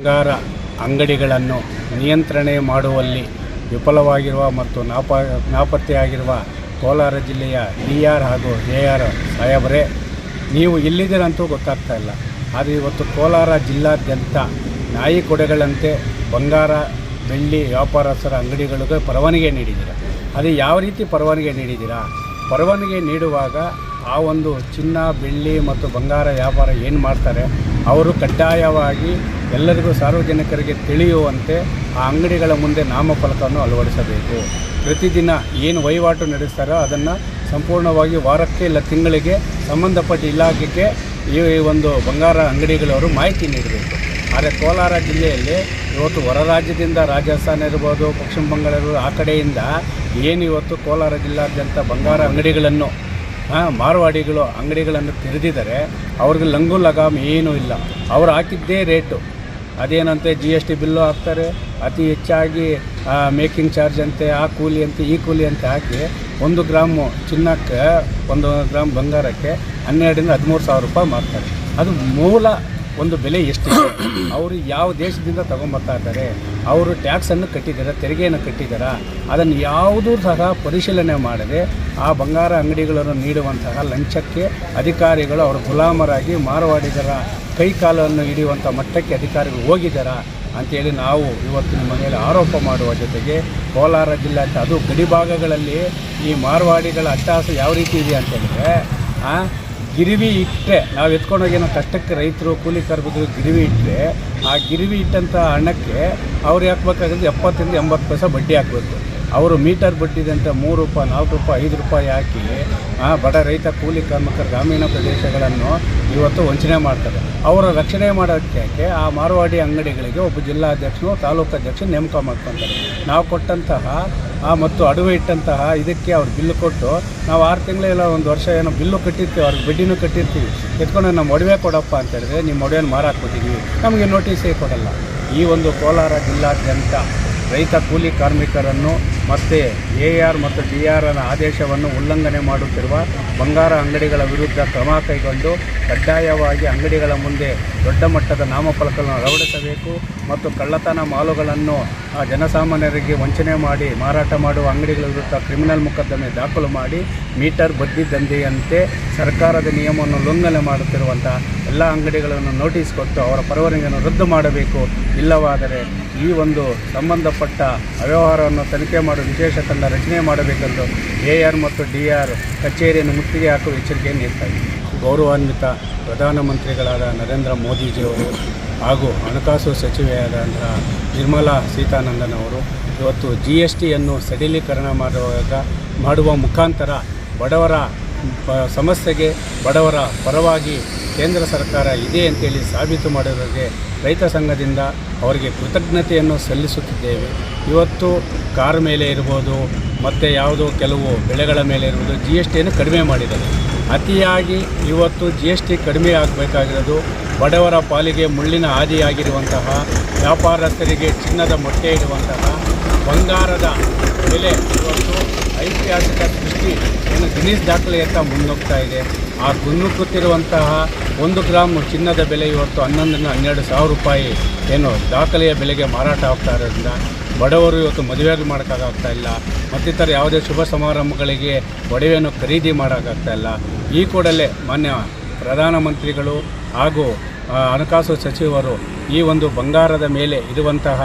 ಬಂಗಾರ ಅಂಗಡಿಗಳನ್ನು ನಿಯಂತ್ರಣೆ ಮಾಡುವಲ್ಲಿ ವಿಫಲವಾಗಿರುವ ಮತ್ತು ನಾಪ, ನಾಪತ್ತೆಯಾಗಿರುವ ಕೋಲಾರ ಜಿಲ್ಲೆಯ ಡಿ ಆರ್ ಹಾಗೂ ಎ ಆರ್ ಸಾಹೇಬರೇ, ನೀವು ಎಲ್ಲಿದ್ದೀರಂತೂ ಗೊತ್ತಾಗ್ತಾ ಇಲ್ಲ. ಆದರೆ ಇವತ್ತು ಕೋಲಾರ ಜಿಲ್ಲಾದ್ಯಂತ ನಾಯಿ ಕೊಡೆಗಳಂತೆ ಬಂಗಾರ, ಬೆಳ್ಳಿ ವ್ಯಾಪಾರಸ್ಥರ ಅಂಗಡಿಗಳಿಗೆ ಪರವಾನಗಿ ನೀಡಿದ್ದೀರ? ಅದು ಯಾವ ರೀತಿ ಪರವಾನಗಿ ನೀಡಿದ್ದೀರಾ? ಪರವಾನಗಿ ನೀಡುವಾಗ ಆ ಒಂದು ಚಿನ್ನ, ಬೆಳ್ಳಿ ಮತ್ತು ಬಂಗಾರ ವ್ಯಾಪಾರ ಏನು ಮಾಡ್ತಾರೆ, ಅವರು ಕಡ್ಡಾಯವಾಗಿ ಎಲ್ಲರಿಗೂ ಸಾರ್ವಜನಿಕರಿಗೆ ತಿಳಿಯುವಂತೆ ಆ ಅಂಗಡಿಗಳ ಮುಂದೆ ನಾಮಫಲಕವನ್ನು ಅಳವಡಿಸಬೇಕು. ಪ್ರತಿದಿನ ಏನು ವಹಿವಾಟು ನಡೆಸ್ತಾರೋ ಅದನ್ನು ಸಂಪೂರ್ಣವಾಗಿ ವಾರಕ್ಕೆ ಇಲ್ಲ ತಿಂಗಳಿಗೆ ಸಂಬಂಧಪಟ್ಟ ಇಲಾಖೆಗೆ ಈ ಒಂದು ಬಂಗಾರ ಅಂಗಡಿಗಳವರು ಮಾಹಿತಿ ನೀಡಬೇಕು. ಆದರೆ ಕೋಲಾರ ಜಿಲ್ಲೆಯಲ್ಲಿ ಇವತ್ತು ಹೊರ ರಾಜ್ಯದಿಂದ ರಾಜಸ್ಥಾನ ಇರ್ಬೋದು, ಪಶ್ಚಿಮ ಬಂಗಾಳ ಇರ್ಬೋದು, ಆ ಕಡೆಯಿಂದ ಏನು ಇವತ್ತು ಕೋಲಾರ ಜಿಲ್ಲಾದ್ಯಂತ ಬಂಗಾರ ಅಂಗಡಿಗಳನ್ನು ಮಾರವಾಡಿಗಳು ಅಂಗಡಿಗಳನ್ನು ತೆರೆದಿದ್ದಾರೆ. ಅವ್ರಿಗೆ ಲಂಗು ಲಗಾಮ್ ಏನೂ ಇಲ್ಲ. ಅವ್ರು ಹಾಕಿದ್ದೇ ರೇಟು. ಅದೇನಂತೆ ಜಿ ಎಸ್ ಟಿ ಬಿಲ್ಲು ಹಾಕ್ತಾರೆ. ಅತಿ ಹೆಚ್ಚಾಗಿ ಮೇಕಿಂಗ್ ಚಾರ್ಜ್ ಅಂತೆ, ಆ ಕೂಲಿ ಅಂತೆ, ಈ ಕೂಲಿ ಅಂತ ಹಾಕಿ ಒಂದು ಗ್ರಾಮು ಚಿನ್ನಕ್ಕೆ, ಒಂದು ಗ್ರಾಮ್ ಬಂಗಾರಕ್ಕೆ ಹನ್ನೆರಡರಿಂದ ಹದಿಮೂರು ಸಾವಿರ ರೂಪಾಯಿ ಮಾರ್ತಾರೆ. ಅದು ಮೂಲ ಒಂದು ಬೆಲೆ ಎಷ್ಟಿದೆ? ಅವರು ಯಾವ ದೇಶದಿಂದ ತಗೊಂಬರ್ತಾ ಇದ್ದಾರೆ? ಅವರು ಟ್ಯಾಕ್ಸನ್ನು ಕಟ್ಟಿದ್ದಾರೆ ತೆರಿಗೆಯನ್ನು ಕಟ್ಟಿದ್ದಾರೆ ಅದನ್ನು ಯಾವುದೂ ಸಹ ಪರಿಶೀಲನೆ ಮಾಡದೆ ಆ ಬಂಗಾರ ಅಂಗಡಿಗಳನ್ನು ನೀಡುವಂತಹ ಲಂಚಕ್ಕೆ ಅಧಿಕಾರಿಗಳು ಅವರು ಗುಲಾಮರಾಗಿ ಮಾರವಾಡಿಗರ ಕೈ ಕಾಲನ್ನು ಹಿಡಿಯುವಂಥ ಮಟ್ಟಕ್ಕೆ ಅಧಿಕಾರಿಗಳು ಹೋಗಿದ್ದಾರಾ ಅಂತೇಳಿ ನಾವು ಇವತ್ತು ನಿಮ್ಮ ಮೇಲೆ ಆರೋಪ ಮಾಡುವ ಜೊತೆಗೆ ಕೋಲಾರ ಜಿಲ್ಲೆ ಅದು ಗಡಿಭಾಗಗಳಲ್ಲಿ ಈ ಮಾರವಾಡಿಗಳ ಅಟ್ಟಹಾಸ ಯಾವ ರೀತಿ ಇದೆ ಅಂತ ಹೇಳಿದ್ರೆ ಆ, ಗಿರಿವಿ ಇಟ್ಟರೆ ನಾವು ಎತ್ಕೊಂಡೋಗೇನೋ ಕಷ್ಟಕ್ಕೆ ರೈತರು ಕೂಲಿ ಕಾರ್ಮಿಕರು ಗಿರಿವಿ ಇಟ್ಟರೆ ಆ ಗಿರಿವಿ ಇಟ್ಟಂಥ ಹಣಕ್ಕೆ ಅವ್ರು ಹಾಕ್ಬೇಕಾಗಿದ್ದು ಎಪ್ಪತ್ತರಿಂದ ಎಂಬತ್ತು ಪೈಸೆ ಬಡ್ಡಿ ಹಾಕ್ಬೇಕು. ಅವರು ಮೀಟರ್ ಬಡ್ಡಿದೆ ಅಂತ ಮೂರು ರೂಪಾಯಿ, ನಾಲ್ಕು ರೂಪಾಯಿ, ಐದು ರೂಪಾಯಿ ಹಾಕಿ ಬಡ ರೈತ ಕೂಲಿ ಕಾರ್ಮಿಕರ ಗ್ರಾಮೀಣ ಪ್ರದೇಶಗಳನ್ನು ಇವತ್ತು ವಂಚನೆ ಮಾಡ್ತಾರೆ. ಅವರ ರಕ್ಷಣೆ ಮಾಡೋಕ್ಕೆ ಆ ಮಾರವಾಡಿ ಅಂಗಡಿಗಳಿಗೆ ಒಬ್ಬ ಜಿಲ್ಲಾಧ್ಯಕ್ಷನು ತಾಲೂಕು ಅಧ್ಯಕ್ಷ ನೇಮಕ ಮಾಡ್ಕೊತಾರೆ. ನಾವು ಕೊಟ್ಟಂತಹ ಮತ್ತು ಅಡವೆ ಇಟ್ಟಂತಹ ಇದಕ್ಕೆ ಅವ್ರು ಬಿಲ್ಲು ಕೊಟ್ಟು ನಾವು ಆರು ತಿಂಗಳಿಲ್ಲ ಒಂದು ವರ್ಷ ಏನೋ ಬಿಲ್ಲು ಕಟ್ಟಿರ್ತೀವಿ, ಅವ್ರಿಗೆ ಬಡ್ಡಿನೂ ಕಟ್ಟಿರ್ತೀವಿ. ಎತ್ಕೊಂಡು ನಮ್ಮ ಒಡವೆ ಕೊಡಪ್ಪ ಅಂತ ಹೇಳಿದ್ರೆ ನಿಮ್ಮ ಒಡವೆನ ಮಾರಾಕ್ಬಿಟ್ಟಿದ್ವಿ. ನಮಗೆ ನೋಟಿಸೇ ಕೊಡಲ್ಲ. ಈ ಒಂದು ಕೋಲಾರ ಜಿಲ್ಲಾದ್ಯಂತ ರೈತ ಕೂಲಿ ಕಾರ್ಮಿಕರನ್ನು ಮತ್ತು ಎ ಆರ್ ಮತ್ತು ಡಿ ಆರ್ ಅನ್ನ ಆದೇಶವನ್ನು ಉಲ್ಲಂಘನೆ ಮಾಡುತ್ತಿರುವ ಬಂಗಾರ ಅಂಗಡಿಗಳ ವಿರುದ್ಧ ಕ್ರಮ ಕೈಗೊಂಡು ಕಡ್ಡಾಯವಾಗಿ ಅಂಗಡಿಗಳ ಮುಂದೆ ದೊಡ್ಡ ಮಟ್ಟದ ನಾಮಫಲಕಗಳನ್ನು ಅಳವಡಿಸಬೇಕು ಮತ್ತು ಕಳ್ಳತನ ಮಾಲುಗಳನ್ನು ಜನಸಾಮಾನ್ಯರಿಗೆ ವಂಚನೆ ಮಾಡಿ ಮಾರಾಟ ಮಾಡುವ ಅಂಗಡಿಗಳ ವಿರುದ್ಧ ಕ್ರಿಮಿನಲ್ ಮೊಕದ್ದಮೆ ದಾಖಲು ಮಾಡಿ ಮೀಟರ್ ಬಡ್ಡಿ ದಂಧೆಯಂತೆ ಸರ್ಕಾರದ ನಿಯಮವನ್ನು ಉಲ್ಲಂಘನೆ ಮಾಡುತ್ತಿರುವಂಥ ಎಲ್ಲ ಅಂಗಡಿಗಳನ್ನು ನೋಟಿಸ್ ಕೊಟ್ಟು ಅವರ ಪರವಾನಗಿಯನ್ನು ರದ್ದು ಮಾಡಬೇಕು. ಇಲ್ಲವಾದರೆ ಈ ಒಂದು ಸಂಬಂಧಪಟ್ಟ ಅವ್ಯವಹಾರವನ್ನು ತನಿಖೆ ಮಾಡುವ ವಿಶೇಷ ತಂಡ ರಚನೆ ಮಾಡಬೇಕೆಂದು ಎ ಆರ್ ಮತ್ತು ಡಿ ಆರ್ ಕಚೇರಿಯನ್ನು ಮುತ್ತಿಗೆ ಹಾಕುವ ಎಚ್ಚರಿಕೆಯನ್ನು ನೀಡ್ತಾರೆ ಗೌರವಾನ್ವಿತ ಪ್ರಧಾನಮಂತ್ರಿಗಳಾದ ನರೇಂದ್ರ ಮೋದಿಜಿಯವರು ಹಾಗೂ ಹಣಕಾಸು ಸಚಿವೆಯಾದಂತಹ ನಿರ್ಮಲಾ ಸೀತಾನಂದನ್ ಅವರು ಇವತ್ತು ಜಿ ಎಸ್ ಟಿಯನ್ನು ಸಡಿಲೀಕರಣ ಮಾಡುವಾಗ, ಮಾಡುವ ಮುಖಾಂತರ ಬಡವರ ಸಮಸ್ಯೆಗೆ, ಬಡವರ ಪರವಾಗಿ ಕೇಂದ್ರ ಸರ್ಕಾರ ಇದೆ ಅಂತೇಳಿ ಸಾಬೀತು ಮಾಡೋದಕ್ಕೆ ರೈತ ಸಂಘದಿಂದ ಅವರಿಗೆ ಕೃತಜ್ಞತೆಯನ್ನು ಸಲ್ಲಿಸುತ್ತಿದ್ದೇವೆ. ಇವತ್ತು ಕಾರ್ ಮೇಲೆ ಇರ್ಬೋದು, ಮತ್ತು ಯಾವುದೋ ಕೆಲವು ಬೆಳೆಗಳ ಮೇಲೆ ಇರ್ಬೋದು ಜಿ ಎಸ್ ಟಿಯನ್ನು ಕಡಿಮೆ ಮಾಡಿದ್ದಾರೆ. ಅತಿಯಾಗಿ ಇವತ್ತು ಜಿ ಎಸ್ ಟಿ ಕಡಿಮೆ ಆಗಬೇಕಾಗಿರೋದು ಬಡವರ ಪಾಲಿಗೆ ಮುಳ್ಳಿನ ಹಾದಿಯಾಗಿರುವಂತಹ, ವ್ಯಾಪಾರಸ್ಥರಿಗೆ ಚಿನ್ನದ ಮೊಟ್ಟೆ ಇಡುವಂತಹ ಬಂಗಾರದ ಬೆಲೆ ಇವತ್ತು ಐತಿಹಾಸಿಕ ದೃಷ್ಟಿ ಏನು ಗಿನೀಸ್ ದಾಖಲೆಯತ್ತ ಮುನ್ನೋಗ್ತಾ ಇದೆ. ಆ ಮುನ್ನುಗ್ಗುತ್ತಿರುವಂತಹ ಒಂದು ಗ್ರಾಮ್ ಚಿನ್ನದ ಬೆಲೆ ಇವತ್ತು ಹನ್ನೊಂದರಿಂದ ಹನ್ನೆರಡು ಸಾವಿರ ರೂಪಾಯಿ ಏನು ದಾಖಲೆಯ ಬೆಲೆಗೆ ಮಾರಾಟ ಆಗ್ತಾ ಇರೋದ್ರಿಂದ ಬಡವರು ಇವತ್ತು ಮದುವೆಯಾಗಿ ಮಾಡೋಕ್ಕಾಗ್ತಾ ಇಲ್ಲ, ಮತ್ತಿತರ ಯಾವುದೇ ಶುಭ ಸಮಾರಂಭಗಳಿಗೆ ಒಡವೆಯನ್ನು ಖರೀದಿ ಮಾಡೋಕ್ಕಾಗ್ತಾ ಇಲ್ಲ. ಈ ಕೂಡಲೇ ಮಾನ್ಯ ಪ್ರಧಾನಮಂತ್ರಿಗಳು ಹಾಗೂ ಹಣಕಾಸು ಸಚಿವರು ಈ ಒಂದು ಬಂಗಾರದ ಮೇಲೆ ಇರುವಂತಹ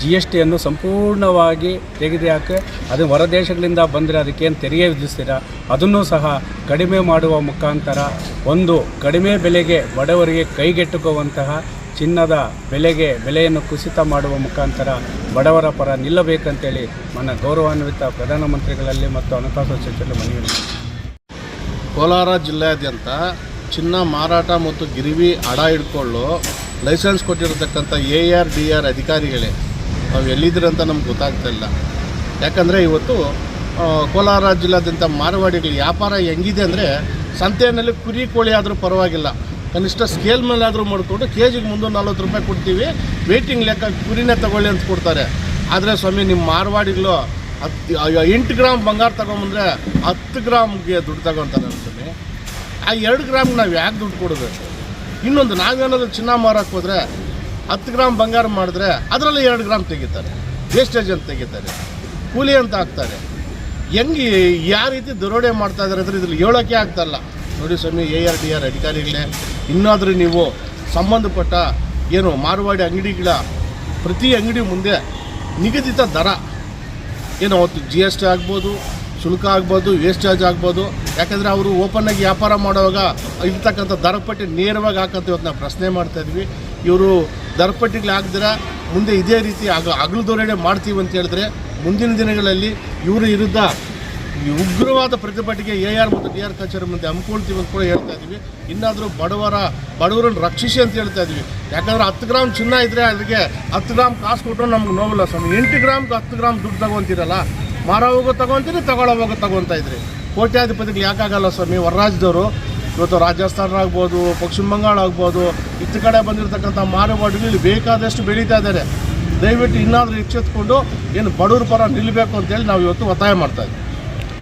ಜಿ ಎಸ್ ಟಿಯನ್ನು ಸಂಪೂರ್ಣವಾಗಿ ತೆಗೆದುಹಾಕಿ ಅದು ಹೊರ ದೇಶಗಳಿಂದ ಬಂದರೆ ಅದಕ್ಕೇನು ತೆರಿಗೆ ವಿಧಿಸ್ತೀರಾ? ಅದನ್ನು ಸಹ ಕಡಿಮೆ ಮಾಡುವ ಮುಖಾಂತರ ಒಂದು ಕಡಿಮೆ ಬೆಲೆಗೆ ಬಡವರಿಗೆ ಕೈಗೆಟುಕುವಂತಹ ಚಿನ್ನದ ಬೆಲೆಗೆ ಬೆಲೆಯನ್ನು ಕುಸಿತ ಮಾಡುವ ಮುಖಾಂತರ ಬಡವರ ಪರ ನಿಲ್ಲಬೇಕಂತೇಳಿ ನನ್ನ ಗೌರವಾನ್ವಿತ ಪ್ರಧಾನಮಂತ್ರಿಗಳಲ್ಲಿ ಮತ್ತು ಹಣಕಾಸು ಸಚಿವರು ಮನವಿ ಕೋಲಾರ ಜಿಲ್ಲೆಯಾದ್ಯಂತ ಚಿನ್ನ ಮಾರಾಟ ಮತ್ತು ಗಿರಿವಿ ಅಡ ಹಿಡ್ಕೊಳ್ಳು ಲೈಸೆನ್ಸ್ ಕೊಟ್ಟಿರತಕ್ಕಂಥ ಎ ಆರ್ ಡಿ ಆರ್ ಅಧಿಕಾರಿಗಳೇ ನಾವು ಎಲ್ಲಿದ್ದೀರಂತ ನಮ್ಗೆ ಗೊತ್ತಾಗ್ತಾ ಇಲ್ಲ. ಯಾಕಂದರೆ ಇವತ್ತು ಕೋಲಾರ ಜಿಲ್ಲಾದ್ಯಂತ ಮಾರವಾಡಿಗಳು ವ್ಯಾಪಾರ ಹೆಂಗಿದೆ ಅಂದರೆ ಸಂತೆಯಲ್ಲಿ ಕುರಿ ಕೋಳಿ ಆದರೂ ಪರವಾಗಿಲ್ಲ. ಕನಿಷ್ಠ ಸ್ಕೇಲ್ ಮೇಲೆ ಆದರೂ ಮಾಡಿಕೊಂಡು ಕೆ ಜಿಗೆ ಮುನ್ನೂರ ನಲ್ವತ್ತು ರೂಪಾಯಿ ಕೊಡ್ತೀವಿ. ವೇಟಿಂಗ್ ಲೆಕ್ಕ ಕುರಿನೇ ತಗೊಳ್ಳಿ ಅಂತ ಕೊಡ್ತಾರೆ. ಆದರೆ ಸ್ವಾಮಿ ನಿಮ್ಮ ಮಾರವಾಡಿಗಳು ಹತ್ತು, ಎಂಟು ಗ್ರಾಮ್ ಬಂಗಾರ ತಗೊಂಬಂದ್ರೆ ಹತ್ತು ಗ್ರಾಮ್ಗೆ ದುಡ್ಡು ತಗೊತಾರೆ ಸ್ವಾಮಿ. ಆ ಎರಡು ಗ್ರಾಮ್ಗೆ ನಾವು ಯಾಕೆ ದುಡ್ಡು ಕೊಡಬೇಕು ಇನ್ನೊಂದು ನಾವೇನಾದರೂ ಚಿನ್ನ ಮಾರಕ್ಕೆ ಹೋದರೆ ಹತ್ತು ಗ್ರಾಮ್ ಬಂಗಾರ ಮಾಡಿದ್ರೆ ಅದರಲ್ಲಿ ಎರಡು ಗ್ರಾಮ್ ತೆಗಿತಾರೆ. ವೇಸ್ಟೇಜ್ ಅಂತ ತೆಗಿತಾರೆ. ಕೂಲಿ ಅಂತ ಹಾಕ್ತಾರೆ. ಹೆಂಗೆ ಯಾವ ರೀತಿ ದರೋಡೆ ಮಾಡ್ತಾ ಇದ್ದಾರೆ ಅಂದರೆ ಇದ್ರಲ್ಲಿ ಹೇಳೋಕ್ಕೆ ಆಗ್ತಾಯಿಲ್ಲ ನೋಡಿ ಸ್ವಾಮಿ ಎ ಆರ್ ಡಿ ಆರ್ ಅಧಿಕಾರಿಗಳೇ, ಇನ್ನಾದರೂ ನೀವು ಸಂಬಂಧಪಟ್ಟ ಏನು ಮಾರುವಾಡಿ ಅಂಗಡಿಗಳ ಪ್ರತಿ ಅಂಗಡಿ ಮುಂದೆ ನಿಗದಿತ ದರ. ಏನು ಅವತ್ತು ಜಿ ಎಸ್ ಟಿ ಆಗ್ಬೋದು, ಶುಲ್ಕ ಆಗ್ಬೋದು ವೇಸ್ಟೇಜ್ ಆಗ್ಬೋದು. ಯಾಕಂದರೆ ಅವರು ಓಪನ್ನಾಗಿ ವ್ಯಾಪಾರ ಮಾಡುವಾಗ ಇರ್ತಕ್ಕಂಥ ದರಪಟ್ಟಿ ನೇರವಾಗಿ ಹಾಕಂತ ಇವತ್ತು ನಾವು ಪ್ರಶ್ನೆ ಮಾಡ್ತಾ ಇದ್ವಿ. ಇವರು ದರಪಟ್ಟಿಗಳು ಹಾಕಿದ್ರೆ ಮುಂದೆ ಇದೇ ರೀತಿ ಆಗ ಹಗಲು ಧೋರಣೆ ಮಾಡ್ತೀವಿ ಅಂತ ಹೇಳಿದ್ರೆ ಮುಂದಿನ ದಿನಗಳಲ್ಲಿ ಇವರ ವಿರುದ್ಧ ಉಗ್ರವಾದ ಪ್ರತಿಭಟನೆಗೆ ಎ ಆರ್ ಮತ್ತು ಡಿ ಆರ್ ಕಚೇರಿ ಮುಂದೆ ಹಮ್ಮಿಕೊಳ್ತೀವಿ ಅಂತ ಕೂಡ ಹೇಳ್ತಾ ಇದ್ದೀವಿ. ಇನ್ನಾದರೂ ಬಡವರ, ಬಡವರನ್ನು ರಕ್ಷಿಸಿ ಅಂತ ಹೇಳ್ತಾ ಇದ್ದೀವಿ. ಯಾಕಂದರೆ ಹತ್ತು ಗ್ರಾಮ್ ಚಿನ್ನ ಇದ್ದರೆ ಅದಕ್ಕೆ ಹತ್ತು ಗ್ರಾಮ್ ಕಾಸು ಕೊಟ್ಟರು ನಮ್ಗೆ ನೋವಲ್ಲ ಸ್ವಾಮಿ. ಎಂಟು ಗ್ರಾಮ್ಗೆ ಹತ್ತು ಗ್ರಾಮ್ ದುಡ್ಡು ತಗೊಂತೀರಲ್ಲ ಮಾರೋವಾಗ ತಗೊಂತೀರಿ ತಗೊಳ್ಳೋವಾಗ ತಗೊತಾ ಇದ್ರಿ. ಕೋಟ್ಯಾಧಿಪತಿಗಳು ಯಾಕಾಗಲ್ಲ ಸ್ವಾಮಿ? ಹೊರ ರಾಜ್ಯದವರು ಇವತ್ತು ರಾಜಸ್ಥಾನ ಆಗ್ಬೋದು ಪಶ್ಚಿಮ ಬಂಗಾಳ ಆಗ್ಬೋದು, ಇತ್ತ ಕಡೆ ಬಂದಿರತಕ್ಕಂಥ ಮಾರುವಾಡಿಗಳು ಇಲ್ಲಿ ಬೇಕಾದಷ್ಟು ಬೆಳೀತಾ ಇದ್ದಾರೆ. ದಯವಿಟ್ಟು ಇನ್ನಾದರೂ ಎಚ್ಚೆತ್ಕೊಂಡು ಏನು ಬಡವ್ರ ಪರ ನಿಲ್ಲಬೇಕು ಅಂತೇಳಿ ನಾವು ಇವತ್ತು ಒತ್ತಾಯ ಮಾಡ್ತಾ ಇದ್ದೀವಿ